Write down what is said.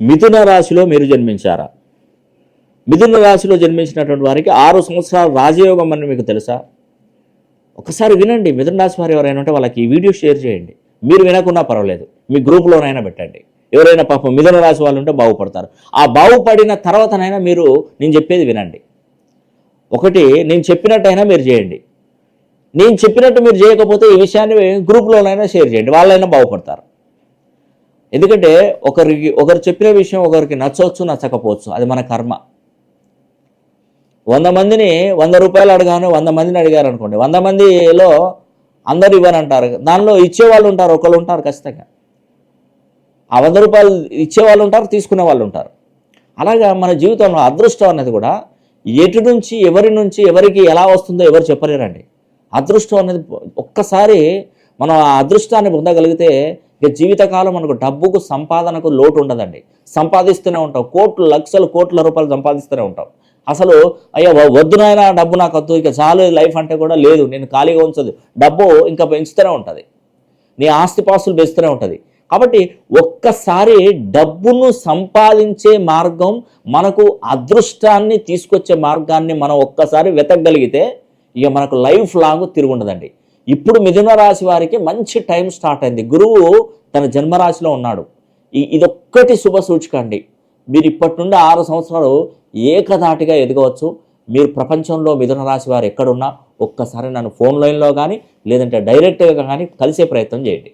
మిథున రాశిలో మీరు జన్మించారా? మిథున రాశిలో జన్మించినటువంటి వారికి ఆరు సంవత్సరాల రాజయోగం అని మీకు తెలుసా? ఒకసారి వినండి మిథున రాశి వారు ఎవరైనా ఉంటే వాళ్ళకి ఈ వీడియో షేర్ చేయండి. మీరు వినకున్నా పర్వాలేదు మీ గ్రూప్లోనైనా పెట్టండి. ఎవరైనా పాపం మిథున రాశి వాళ్ళు ఉంటే బాగుపడతారు. ఆ బాగుపడిన తర్వాతనైనా మీరు నేను చెప్పేది వినండి. ఒకటి నేను చెప్పినట్టయినా మీరు చేయండి. నేను చెప్పినట్టు మీరు చేయకపోతే ఈ విషయాన్ని గ్రూప్లోనైనా షేర్ చేయండి. వాళ్ళైనా బాగుపడతారు. ఎందుకంటే ఒకరికి ఒకరు చెప్పిన విషయం ఒకరికి నచ్చవచ్చు నచ్చకపోవచ్చు. అది మన కర్మ. వంద మందిని వంద రూపాయలు అడగాను వంద మందిని అడిగారు అనుకోండి. వంద మందిలో అందరు ఇవ్వనంటారు. దానిలో ఇచ్చేవాళ్ళు ఉంటారు ఒకళ్ళు ఉంటారు ఖచ్చితంగా. ఆ వంద రూపాయలు ఇచ్చేవాళ్ళు ఉంటారు తీసుకునే వాళ్ళు ఉంటారు. అలాగా మన జీవితంలో అదృష్టం అనేది కూడా ఎటు నుంచి ఎవరి నుంచి ఎవరికి ఎలా వస్తుందో ఎవరు చెప్పలేరండి. అదృష్టం అనేది ఒక్కసారి మనం ఆ అదృష్టాన్ని పొందగలిగితే ఇక జీవితకాలం మనకు డబ్బుకు సంపాదనకు లోటు ఉండదండి. సంపాదిస్తూనే ఉంటాం. కోట్లు లక్షలు కోట్ల రూపాయలు సంపాదిస్తూనే ఉంటాం. అసలు అయ్యో వద్దునైనా డబ్బు నాకు వద్దు ఇక చాలు లైఫ్ అంటే కూడా లేదు. నేను ఖాళీగా ఉంచదు. డబ్బు ఇంకా పెంచుతూనే ఉంటుంది. నీ ఆస్తిపాస్తులు పెంచుతూనే ఉంటుంది. కాబట్టి ఒక్కసారి డబ్బును సంపాదించే మార్గం మనకు అదృష్టాన్ని తీసుకొచ్చే మార్గాన్ని మనం ఒక్కసారి వెతకగలిగితే ఇక మనకు లైఫ్ లాంగ్ తిరుగుండదండి ఇప్పుడు మిథున రాశి వారికి మంచి టైం స్టార్ట్ అయింది. గురువు తన జన్మరాశిలో ఉన్నాడు. ఇదొక్కటి శుభ సూచిక అండి. మీరు ఇప్పటి నుండి ఆరు సంవత్సరాలు ఏకధాటిగా ఎదగవచ్చు. మీరు ప్రపంచంలో మిథున రాశి వారు ఎక్కడున్నా ఒక్కసారి నన్ను ఫోన్ లైన్లో కానీ లేదంటే డైరెక్ట్గా కానీ కలిసే ప్రయత్నం చేయండి.